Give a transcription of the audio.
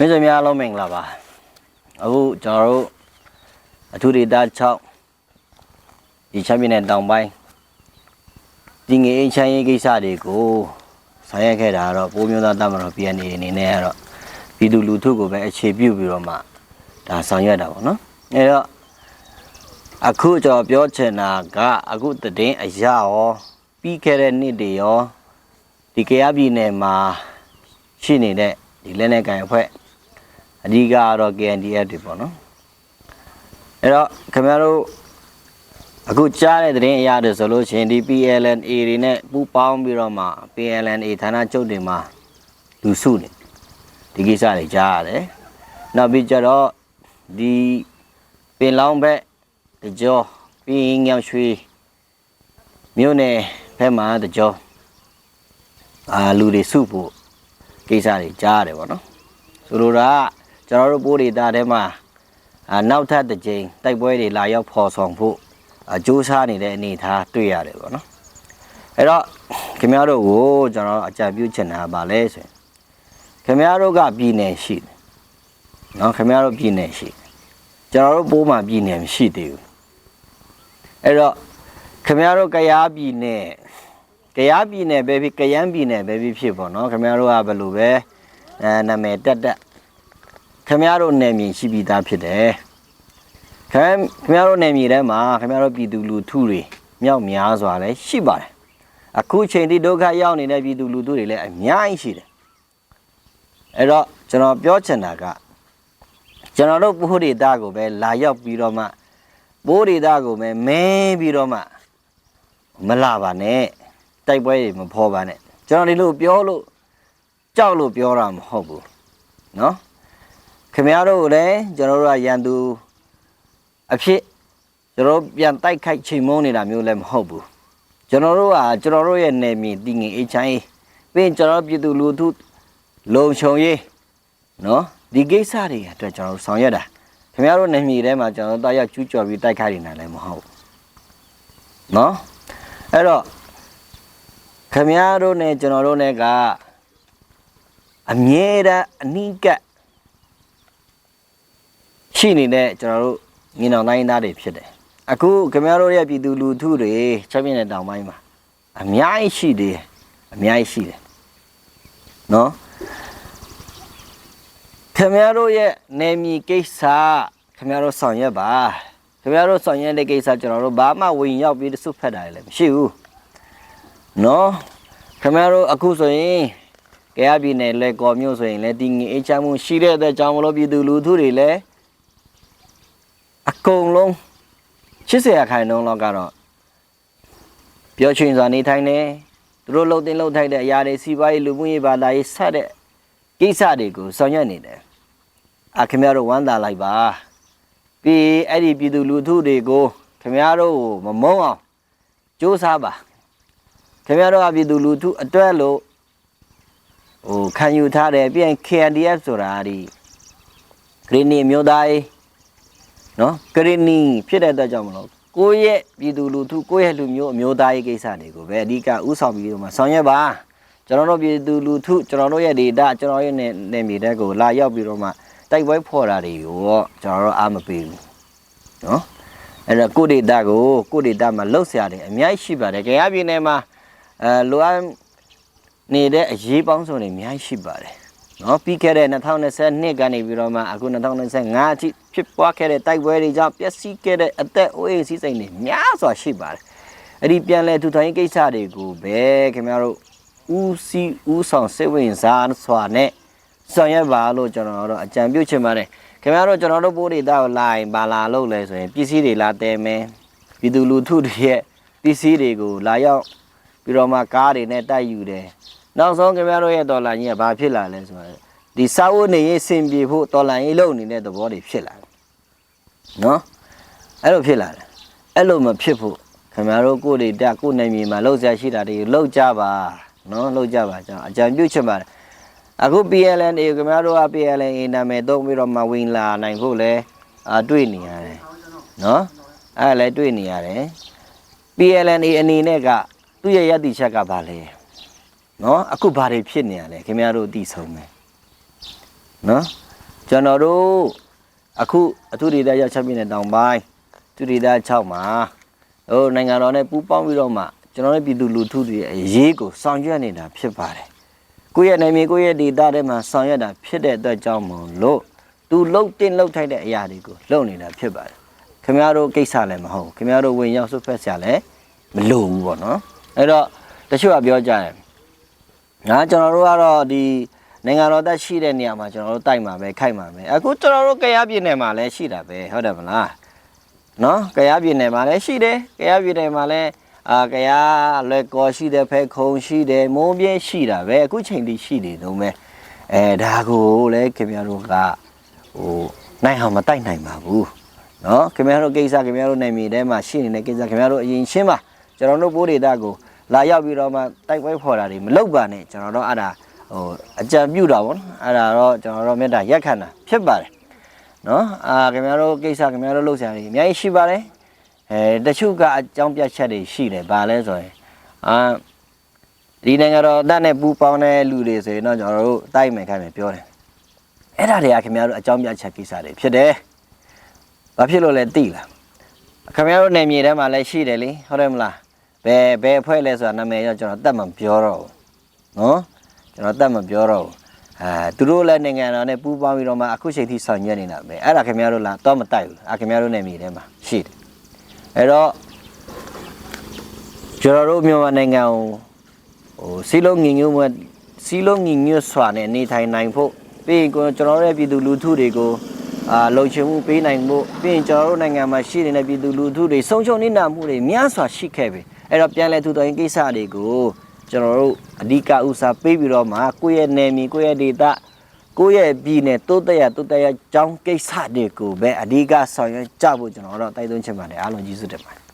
မင်းတို့များအားလုံးမင်္ဂလာပါအခုကျွန်တော်တို့အထူးဒေတာ6ဒီချမ်းပြည်နယ်တောင်ပိုင်းဒီငေးအင်းချမ်းရေးကိစ္စတွေကိုဆောင်ရွက်ခဲ့တာကတော့ပိုးမျိုးသားတမတော် PNA အနေနဲ့ကတော့ပြည်သူလူထုကိုပဲအခြေပြုပြီးတော့မှဒါဆောင်ရွက်တာပေါ့နော်အဲတော့အခုကျွန်တော်ပြောချင်တာကအခုတည်င်းအရာရောပြီးခဲ့တဲ့နှစ်တွေရောဒီကရပြည်နယ်မှာရှိနေတဲ့ဒီလက်နက်ကန်အဖွဲ့ အဓိကကတော့ KNDF တွေပေါ့နော်အဲ့တော့ခင်ဗျားတို့အခုကြားတဲ့သတင်းအရာတွေဆိုလို့ရှိရင်ဒီ PLNA တွေနဲ့ပူးပေါင်းပြီးတော့မှ PLNA ဌာနချုပ်တွေမှာလူစုနေဒီကိစ္စတွေကြားရတယ်နောက်ပြီးကြတော့ဒီပင်လောင်းဘက်တကြောပြီးရင်ညောင်ရွှေမြို့နယ်ဘက်မှာတကြောအာလူတွေစုဖို့ကိစ္စတွေကြားရတယ်ပေါ့နော်ဆိုလိုတာက ကျွန်တော်တို့ပိုးဒေတာထဲမှာအာနောက်ထပ်တစ်ကြိမ်တိုက်ပွဲတွေလာရောက်ဖော်ဆောင်ဖို့အကြိုးစားနေတဲ့အနေအထားတွေ့ရတယ်ပေါ့နော်အဲ့တော့ခင်ဗျားတို့ကိုကျွန်တော်အကြံပြုချင်တာကဘာလဲဆိုရင်ခင်ဗျားတို့ကပြည်နယ်ရှိတယ်နော်ခင်ဗျားတို့ပြည်နယ်ရှိတယ်ကျွန်တော်တို့ပိုးမှာပြည်နယ်မရှိသေးဘူးအဲ့တော့ခင်ဗျားတို့ကရားပြည်နယ်ကရားပြည်နယ်ပဲဖြစ်ကယန်းပြည်နယ်ပဲဖြစ်ဖြစ်ပေါ့နော်ခင်ဗျားတို့ကဘယ်လိုပဲအဲနာမည်တက်တက် ခမရတို့နယ်မြေရှိပြီးသားဖြစ်တယ်ခမခမရတို့နယ်မြေထဲမှာခမရတို့ပြည်သူလူထုတွေမြောက်များစွာလည်းရှိပါတယ်အခုချိန်ထိဒုက္ခရောက်နေတဲ့ပြည်သူလူထုတွေလည်းအများကြီးရှိတယ်အဲ့တော့ကျွန်တော်ပြောချင်တာကကျွန်တော်တို့ပိုးဒေတာကိုပဲလာရောက်ပြီးတော့မှပိုးဒေတာကိုပဲမဲပြီးတော့မှမလာပါနဲ့တိုက်ပွဲတွေမဖော်ပါနဲ့ကျွန်တော်ဒီလိုပြောလို့ ကြောက်လို့ပြောတာမဟုတ်ဘူးเนาะ ခင်ဗျားတို့ကိုလည်းကျွန်တော်တို့ကရန်သူအဖြစ်ကျွန်တော်ပြန်တိုက်ခိုက်ချိန်မုန်းနေတာမျိုးလည်းမဟုတ်ဘူးကျွန်တော်တို့ကကျွန်တော်တို့ရဲ့နယ်မြေတည်ငင်အေးချမ်းရေးပြီးရင်ကျွန်တော်ပြည်သူလူထုလုံခြုံရေးနော်ဒီကိစ္စတွေအတွက်ကျွန်တော်တို့ဆောင်ရွက်တာခင်ဗျားတို့နယ်မြေထဲမှာကျွန်တော်တို့တာရောက်ကျူးကျော်ပြီးတိုက်ခိုက်နေတာလည်းမဟုတ်နော်အဲ့တော့ခင်ဗျားတို့နဲ့ကျွန်တော်တို့နဲ့ကအမြဲတမ်းအနီးကပ် ရှိနေတဲ့ကျွန်တော်တို့ညီနောင်တိုင်းသားတွေဖြစ်တယ်အခုခင်ဗျားတို့ရဲ့ပြည်သူလူထုတွေချက်ပြင်းတဲ့တောင်ပိုင်းမှာအများကြီးရှိသေးတယ်အများကြီးရှိတယ်နော်ခင်ဗျားတို့ရဲ့နေမီကိစ္စခင်ဗျားတို့ဆောင်ရွက်ပါခင်ဗျားတို့ဆောင်ရွက်တဲ့ကိစ္စကျွန်တော်တို့ဘာမှဝင်ရောက်ပြီးတဆုဖက်တာလည်းမရှိဘူးနော်ခင်ဗျားတို့အခုဆိုရင်ကရပြည်နယ်လက်ကော်မြို့ဆိုရင်လည်းတည်ငြိမ်အေးချမ်းမှုရှိတဲ့အတွက်ကြောင့်မလို့ပြည်သူလူထုတွေလည်း အကုန်လုံး80ရာခိုင်နှုန်းလောက်ကတော့ပျော်ရွှင်စွာနေထိုင်နေသူတို့လှုပ်တင်လှုပ်ထိုက်တဲ့အရာတွေစီးပွားရေးလူမှုရေးဘာသာရေးဆက်တဲ့ကိစ္စတွေကိုဆောင်ရွက်နေတယ်အခင်ဗျားတို့ဝမ်းသာလိုက်ပါပြီးအဲ့ဒီပြည်သူလူထုတွေကိုခင်ဗျားတို့ကိုမမုန်းအောင်ကြိုးစားပါခင်ဗျားတို့ကပြည်သူလူထုအတွက်လို့ဟိုခံယူထားတယ်ပြီးရင် KNDF ဆိုတာဒီဂရနီမျိုးသားရေး နော်ဂရနီဖြစ်တဲ့အတွက်ကြောင့်မလို့ကိုယ့်ရဲ့ပြည်သူလူထုကိုယ့်ရဲ့လူမျိုးအမျိုးသားရေးကိစ္စတွေကိုပဲအဓိကဥဆောင်ပြီးတော့မှဆောင်ရွက်ပါကျွန်တော်တို့ပြည်သူလူထုကျွန်တော်တို့ရဲ့ data ကျွန်တော်ရဲ့နယ်နယ်မြေတက်ကိုလာရောက်ပြီးတော့မှတိုက်ပွဲဖော်တာတွေကိုတော့ကျွန်တော်တို့အားမပေးဘူးနော်အဲ့တော့ကိုယ့် data ကိုကိုယ့် data မှာလှုပ်ရှားတယ်အများကြီးရှိပါတယ်ကြရပြည်နယ်မှာအဲလိုအပ်နေတဲ့အရေးပေါင်းစုံတွေအများကြီးရှိပါတယ်။ နော်ပြီးခဲ့တဲ့2022ကနေပြီးတော့မှအခု2025အထိဖြစ်ပွားခဲ့တဲ့တိုက်ပွဲတွေကြောင့်ပျက်စီးခဲ့တဲ့အသက်အိုးအိမ်စည်းစိမ်တွေများစွာရှိပါတယ်။အဲ့ဒီပြန်လဲထူထောင်ရေးကိစ္စတွေကိုပဲခင်ဗျားတို့ဦးစီးဦးဆောင်စိတ်ဝင်စားစွာနဲ့ဆောင်ရွက်ပါလို့ကျွန်တော်တို့အကြံပြုချင်ပါတယ်။ခင်ဗျားတို့ကျွန်တော်တို့ပိုးဒေတာကိုလာရင်ပါလာလို့လဲဆိုရင်ပစ္စည်းတွေလာတဲမယ်။ပြည်သူလူထုတွေရဲ့ပစ္စည်းတွေကိုလာရောက်ပြီးတော့မှကားတွေနဲ့တိုက်ယူတယ်။ နောက်ဆုံးခင်ဗျားတို့ရဲ့ဒေါ်လာကြီးကဘာဖြစ်လာလဲဆိုတော့ဒီစာဝတ်နေရေးစင်ပြေဖို့ဒေါ်လာကြီးလုံနေတဲ့သဘောတွေဖြစ်လာတယ်နော်အဲ့လိုဖြစ်လာတယ်အဲ့လိုမဖြစ်ဖို့ခင်ဗျားတို့ကိုယ်တွေတက်ကိုယ်နိုင်မြေမှာလှုပ်ရှားရှိတာတွေလှုပ်ကြပါနော်လှုပ်ကြပါကြောင်းအကြံပြုချင်ပါတယ်အခု PLN တွေခင်ဗျားတို့က PLN နာမည်သုံးပြီးတော့မဝင်လာနိုင်ဖို့လဲအာတွေ့နေရတယ်နော်အဲ့ဒါလဲတွေ့နေရတယ် PLN အနေနဲ့ကသူ့ရဲ့ရည်တည်ချက်ကဘာလဲ နော်အခုဘာတွေဖြစ်နေရလဲခင်ဗျားတို့သိဆုံးမယ်နော်ကျွန်တော်တို့အခုအထူးဒေသရချက်ပြည်နယ်တောင်ပိုင်းသူဒေသ6မှာဟိုနိုင်ငံတော်နဲ့ပူးပေါင်းပြီးတော့မှကျွန်တော်တို့ပြည်သူလူထုတွေရဲ့အရေးကိုဆောင်ရွက်နေတာဖြစ်ပါတယ်ကိုယ့်ရဲ့နိုင်မြေကိုယ့်ရဲ့ဒေသထဲမှာဆောင်ရွက်တာဖြစ်တဲ့အတွက်ကြောင့်မို့လို့သူလှုပ်တင်လှုပ်ထိုက်တဲ့အရာတွေကိုလုပ်နေတာဖြစ်ပါတယ်ခင်ဗျားတို့ကိစ္စလည်းမဟုတ်ဘူးခင်ဗျားတို့ဝင်ရောက်ဆွတ်ဖက်ဆရာလည်းမလိုဘူးပေါ့နော်အဲ့တော့တချို့ကပြောကြတယ် ငါကျွန်တော်တို့ကတော့ဒီနိုင်ငံတော်တက်ရှိတဲ့နေရာမှာကျွန်တော်တို့တိုက်မှာပဲခိုက်မှာပဲအခုကျွန်တော်တို့ကရားပြည်နယ်မှာလည်းရှိတာပဲဟုတ်တယ်မလားနော်ကရားပြည်နယ်မှာလည်းရှိတယ်ကရားပြည်နယ်မှာလည်းအာကရားလက်ကော်ရှိတယ်ဖဲခုံရှိတယ်မုံပြင်းရှိတာပဲအခုချိန်ထိရှိနေတော့မယ်အဲဒါကိုလည်းခင်ဗျားတို့ကဟိုနိုင်အောင်မတိုက်နိုင်ပါဘူးနော်ခင်ဗျားတို့ကိစ္စခင်ဗျားတို့နိုင်မြေထဲမှာရှိနေတဲ့ကိစ္စခင်ဗျားတို့အရင်ရှင်းပါကျွန်တော်တို့ပိုးဒေတာကို လာရောက်ပြီးတော့မှတိုက်ပွဲဖော်တာတွေမလုပ်ပါနဲ့ကျွန်တော်တို့အဲ့ဒါဟိုအကြံပြုတာပေါ့နော်အဲ့ဒါတော့ကျွန်တော်တို့မေတ္တာရက်ခံတာဖြစ်ပါတယ်နော်အာခင်ဗျားတို့ကိစ္စခင်ဗျားတို့လုပ်ဆရာတွေအများကြီးရှိပါတယ်အဲတချို့ကအကြောင်းပြချက်တွေရှိတယ်ဗာလဲဆိုရင်အာဒီနိုင်ငံတော်အတတ်နဲ့ပူပေါင်းတဲ့လူတွေဆိုရင်တော့ကျွန်တော်တို့တိုက်မယ်ခိုင်းမယ်ပြောတယ်အဲ့ဒါတွေကခင်ဗျားတို့အကြောင်းပြချက်ကိစ္စတွေဖြစ်တယ်ဘာဖြစ်လို့လဲသိလားခင်ဗျားတို့နေမြေထဲမှာလည်းရှိတယ်လေဟုတ်တယ်မလား ဘယ်ဘယ်အဖွဲ့လဲဆိုတာနာမည်တော့ကျွန်တော်တတ်မှမပြောတော့ဘူးနော်ကျွန်တော်တတ်မှပြောတော့ဘူးအဲသူတို့လည်းနိုင်ငံတော်နဲ့ပူးပေါင်းပြီးတော့မှအခုချိန်ထိဆောင်ရွက်နေတာပဲအဲ့ဒါခင်ဗျားတို့လားတော့မတိုက်ဘူးအခင်ဗျားတို့နယ်မြေထဲမှာရှိတယ်အဲ့တော့ကျွန်တော်တို့မြန်မာနိုင်ငံကိုဟိုစီလုံးငင်ညွတ်မွဲစီလုံးငင်ညွတ်စွာနဲ့နေထိုင်နိုင်ဖို့ပြီးရင်ကိုကျွန်တော်တို့ရဲ့ပြည်သူလူထုတွေကိုအာလုံခြုံမှုပေးနိုင်ဖို့ပြီးရင်ကျွန်တော်တို့နိုင်ငံမှာရှိနေတဲ့ပြည်သူလူထုတွေဆုံးရှုံးနေတာမှုတွေများစွာရှိခဲ့ပြီ အဲ့တော့ပြန်လဲထူထောင်ရေးကိစ္စတွေကိုကျွန်တော်တို့အဓိကဥစားပေးပြီးတော့မှကိုယ့်ရဲ့နယ်မြေကိုယ့်ရဲ့ဒေသကိုယ့်ရဲ့ပြည်နယ်တိုးတက်ရတိုးတက်ရအကြောင်းကိစ္စတွေကိုပဲအဓိကဆောင်ရွက်ကြဖို့ကျွန်တော်တို့တိုက်တွန်းချင်ပါတယ်အားလုံးကျေးဇူးတင်ပါတယ်